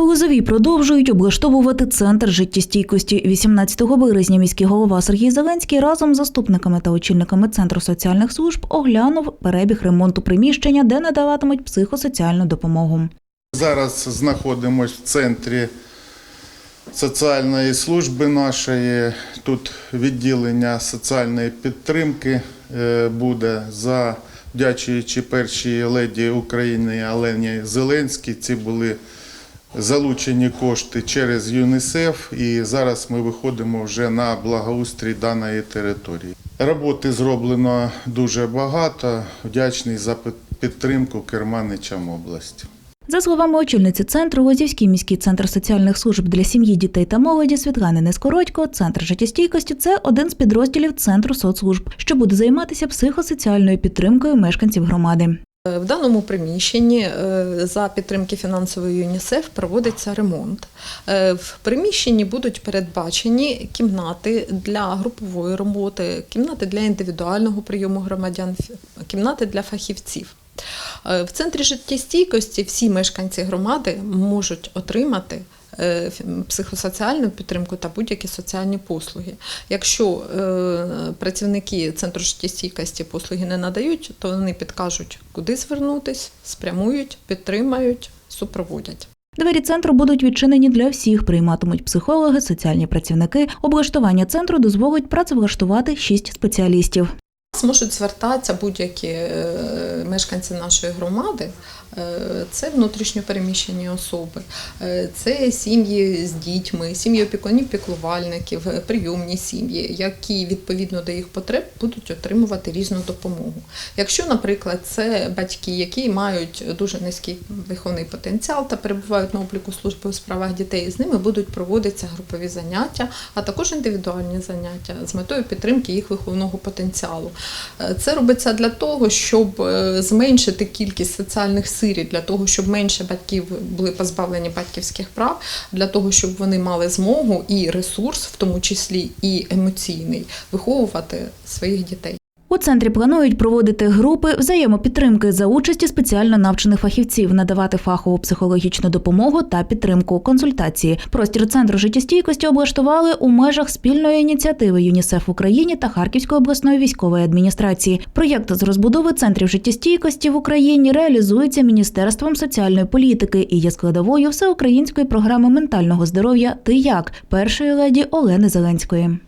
У Лозовій продовжують облаштовувати центр життєстійкості. 18 березня міський голова Сергій Зеленський разом з заступниками та очільниками центру соціальних служб оглянув перебіг ремонту приміщення, де надаватимуть психосоціальну допомогу. Зараз знаходимося в центрі соціальної служби нашої. Тут відділення соціальної підтримки е, буде завдячуючи першій леді України Олені Зеленській. Ці були залучені кошти через ЮНІСЕФ, і зараз ми виходимо вже на благоустрій даної території. Роботи зроблено дуже багато. Вдячний за підтримку керманичам області. За словами очільниці центру, Лозівський міський центр соціальних служб для сім'ї, дітей та молоді Світлани Нескородько, центр життєстійкості це один з підрозділів центру соцслужб, що буде займатися психосоціальною підтримкою мешканців громади. Е, В даному приміщенні е, за підтримки фінансової ЮНІСЕФ проводиться ремонт. Е, В приміщенні будуть передбачені кімнати для групової роботи, кімнати для індивідуального прийому громадян, кімнати для фахівців. Е, В центрі життєстійкості всі мешканці громади можуть отримати е, психосоціальну підтримку та будь-які соціальні послуги. Якщо е, працівники центру життєстійкості послуги не надають, то вони підкажуть, куди звернутись, спрямують, підтримають, супроводять. Двері центру будуть відчинені для всіх, прийматимуть психологи, соціальні працівники. Облаштування центру дозволить працевлаштувати шість спеціалістів. Зможуть звертатися будь-які е, мешканці нашої громади. Е, Це внутрішньо переміщені особи, е, це сім'ї з дітьми, сім'ї опікунів, піклувальників, прийомні сім'ї, які відповідно до їх потреб будуть отримувати різну допомогу. Якщо, наприклад, це батьки, які мають дуже низький виховний потенціал та перебувають на обліку служби у справах дітей, з ними будуть проводитися групові заняття, а також індивідуальні заняття з метою підтримки їх виховного потенціалу. Е, Це робиться для того, щоб е, зменшити кількість соціальних сиріт, для того, щоб менше батьків були позбавлені батьківських прав, для того, щоб вони мали змогу і ресурс, в тому числі і емоційний, виховувати своїх дітей. У центрі планують проводити групи взаємопідтримки за участі спеціально навчених фахівців, надавати фахову психологічну допомогу та підтримку консультації. Простір центру життєстійкості облаштували у межах спільної ініціативи ЮНІСЕФ Україні та Харківської обласної військової адміністрації. Проєкт з розбудови центрів життєстійкості в Україні реалізується Міністерством соціальної політики і є складовою всеукраїнської програми ментального здоров'я Ти як першої леді Олени Зеленської.